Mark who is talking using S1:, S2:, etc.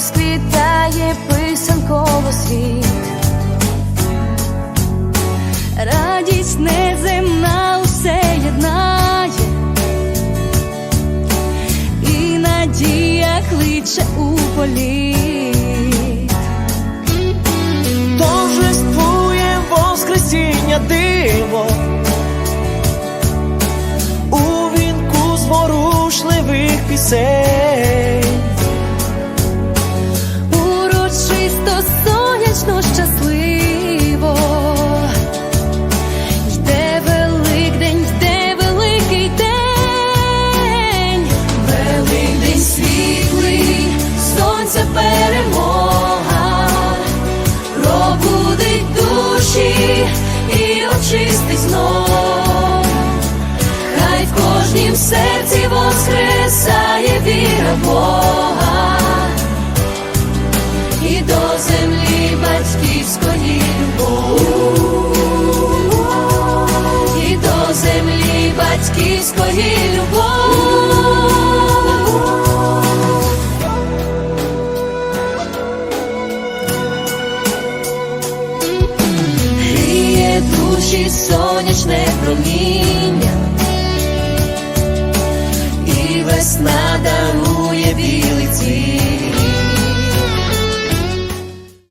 S1: розквітає писанково світ. Радість неземна усе єднає, і надія кличе у політ.
S2: торжествує Воскресіння диво у вінку зворушливих пісень.
S1: Сонячно щасливо. Йде Великдень, йде великий день, Великдень світлий, сонця перемога, пробудить душі і очистить знов. Хай в кожнім серці воскресає віра Бога батьківської любов. Гріє душі сонячне проміння, і весна дарує білий цвіт.